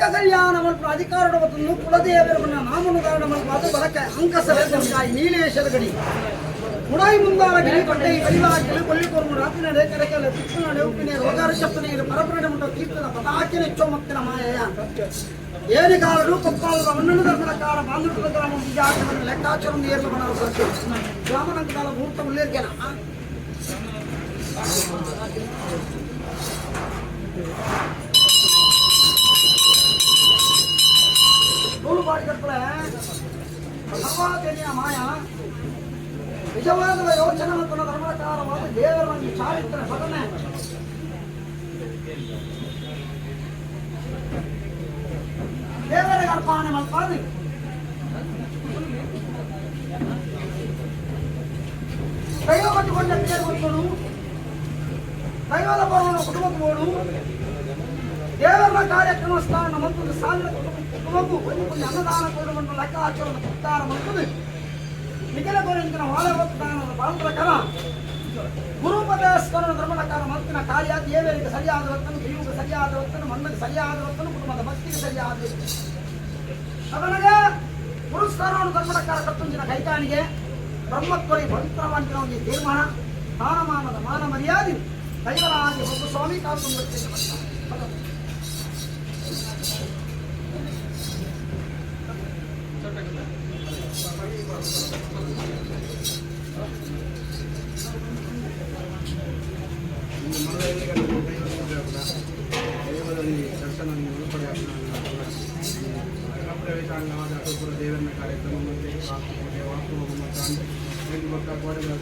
ಲೋಕ ಕಲ್ಯಾಣ ಮಲ್ಪ ಅಧಿಕಾರದ ಹೊತ್ತು ಕುಲದೇವರನ್ನ ನಾಮನುದಾನ ಮಲ್ಪ ಅದು ಬಲಕ ಅಂಕಸರಾಯಿ ನೀಲೇಶ್ವರ ಗಡಿ ಉಡಾಯಿ ಮುಂದಾಳ ಗಿಳಿ ಕೊಟ್ಟೆ ಕಲಿವಾಕಿಲು ಕೊಲ್ಲಿಕೊರ್ಮು ರಾತ್ರಿ ನಡೆ ಕರೆಕಲೆ ತುಪ್ಪು ನಡೆ ಉಪ್ಪಿನ ರೋಗಾರು ಚಪ್ಪನೆ ಪರಪರಡೆ ಮುಟ್ಟ ತೀರ್ಥದ ಪತಾಕಿನ ಚೋಮಕ್ಕಿನ ಮಾಯಯ ಏನಿಗಾಲರು ಕೊಪ್ಪಾಲದ ಮಣ್ಣನ್ನು ಧರ್ಮದ ಕಾಲ ಬಾಂಧುಟದ ಗ್ರಾಮ ಬಿಜಾಟವನ್ನು ಲೆಕ್ಕಾಚಾರ ಏರ್ಲ ಬಣದ ಸತ್ಯ ಗ್ರಾಮನಂತ ಕಾಲ ಮುಹೂರ್ತ ಉಲ್ಲೇಖನ ನಿಜವಾದ ಯೋಚನೆ ಮತ್ತು ಧರ್ಮಕಾರವಾದ ದೇವರ ಚಾರಿತ್ರ ಸದನೆ ದೇವರಿಗೆ ಅರ್ಪಣೆ ಮಾಡ್ತಾರೆ ದೈವ ಕಟ್ಟಿಕೊಂಡ పేరు వచ్చును దైవాల పరమైన కుటుంబకు పోడు దేవర కార్యక్రమ స్థాన మంత్రులు సాగిన కుటుంబకు కొన్ని కొన్ని అన్నదాన కూడమంటూ లెక్క ఆచరణ పుట్టార మంత్రులు ನಿಖಿಲ ಗುರುವಿನ ಮಾನವತ್ವವನ್ನು ಪಾಲನ ಪ್ರಕಾರ ಗುರುಪದೇಶ್ವರನ ಧರ್ಮಣಕಾರ ಮತ್ತಿನ ಕಾರ್ಯ ದೇವರಿಗೆ ಸರಿಯಾದ ವರ್ತನೆ ಕಿವಿಗೆ ಸರಿಯಾದ ವರ್ತನೆ ಮಣ್ಣಿಗೆ ಸರಿಯಾದ ವರ್ತನೆ ಕುಟುಂಬದ ಭಕ್ತಿಗೆ ಸರಿಯಾದ ಅವನಿಗೆ ಗುರುಸ್ಥಾನವನ್ನು ಧರ್ಮಣಕಾರ ಕಟ್ಟೊಂದಿನ ಕೈತಾನಿಗೆ ಬ್ರಹ್ಮತ್ವರಿ ಪವಿತ್ರವಂತಿನ ಒಂದು ತೀರ್ಮಾನ ಸ್ಥಾನಮಾನದ ಮಾನ ಮರ್ಯಾದೆ ದೈವರಾಗಿ ಒಬ್ಬ ಸ್ವಾಮಿ ಕಾಲ್ಕೊಂಡು ಬರ್ತಾರೆ ప్రవేశాంగవాద అటుపుర దేవన్న కార్యక్రమం వాస్తవ వాస్తవ మొత్తాన్ని రెండు మొత్తం కూడా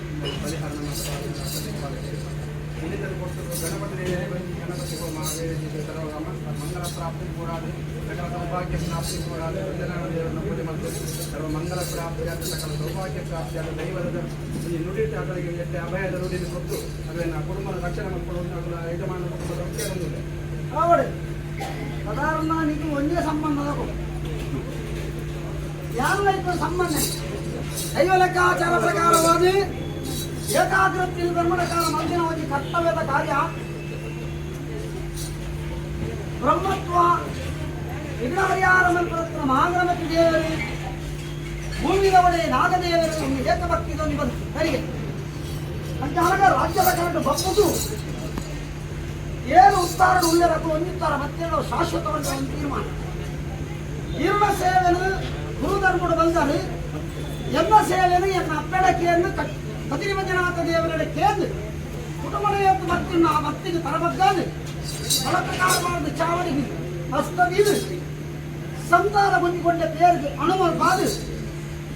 పరిహరణ మొత్తాన్ని ಇನ್ನಿತರ ಕೊಡಿಸಿದ್ರು ಗಣಪತಿ ಗಣಪತಿ ಮಂಗಲ ಪ್ರಾಪ್ತಿ ಕೂಡಾದೆ ಸಕಲ ಸೌಭಾಗ್ಯ ಪ್ರಾಪ್ತಿ ಕೂಡಾದೆ ವಂದನಾದೇವರನ್ನು ಪೂಜೆ ಮಾಡ್ತೇವೆ. ಮಂಗಲ ಪ್ರಾಪ್ತಿಯಾದ ಸಕಲ ಸೌಭಾಗ್ಯ ಪ್ರಾಪ್ತಿಯಾದ ದೈವದ ಈ ನುಡಿತ ಅದರಿಗೆ ಅಭಯದ ಕೊಟ್ಟು ಅದನ್ನು ಕುಟುಂಬದ ರಕ್ಷಣೆ ಮಾಡಿಕೊಳ್ಳುವಂಥ ಅದರ ಯಜಮಾನ ಕುಟುಂಬದ ರಕ್ಷಣೆ ಅವಡೆ ಸಾಧಾರಣ ಒಂದೇ ಸಂಬಂಧ ಯಾರು ಇಬ್ಬರು ಸಂಬಂಧ? ದೈವ ಲೆಕ್ಕಾಚಾರ ಪ್ರಕಾರವಾಗಿ ಏಕಾಗ್ರತೆಯಲ್ಲಿ ಬ್ರಹ್ಮಣ ಕಾಲ ಮಧ್ಯಾಹ್ನ ಕರ್ತವ್ಯದ ಕಾರ್ಯ. ಬ್ರಹ್ಮತ್ವ ವಿಘ್ನಹರಿಹಾರ ಮಂತ್ರರತ್ನ ಮಹಾಂಗಮತಿ ದೇವರು ಭೂಮಿಗವಡೆ ನಾಗದೇವರು, ಒಂದು ಏಕಭಕ್ತಿದು ನಿಬಂಧ. ಸರಿಗೆ ಅಂತಹ ರಾಜ್ಯದ ಕನ್ನಡ ಬಪ್ಪದು ಏನು ಉತ್ತಾರಣ ಉಳ್ಳರಕ್ಕೂ ಹೊಂದಿರ್ತಾರೆ ಮತ್ತೇನೋ ಶಾಶ್ವತವಂತ ಒಂದು ತೀರ್ಮಾನ. ಇರುವ ಸೇವೆಯನ್ನು ಗುರುಧರ್ಮಡು ಬಂದರು. ಎಲ್ಲ ಸೇವೆಯನ್ನು ಎನ್ನ ಅಪ್ಪಡಕೆಯನ್ನು ಕತಿರಿಮಂಜನಾಥ ದೇವರಡೆ ಕೇಂದ್ರ ಕುಟುಂಬದ ಎಂದು ಮತ್ತಿನ ಆ ಮತ್ತಿಗೆ ತರಬದ್ದಾನೆ ಒಳಪ್ರಕಾರ ಮಾಡಿದ ಚಾವಣಿಗೆ ಹಸ್ತದೀದು ಸಂತಾನ ಹೊಂದಿಕೊಂಡ ಪೇರಿಗೆ ಅಣುವ ಬಾದು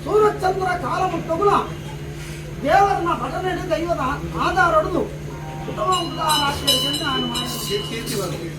ಸೂರ್ಯಚಂದ್ರ ಕಾಲ ಮುಟ್ಟಗುಣ ದೇವರನ್ನ ಭಟನೆ ದೈವದ ಆಧಾರ ಹಿಡಿದು ಕುಟುಂಬ ಉದಾಹರಣೆ ನಾನು ಮಾಡಿ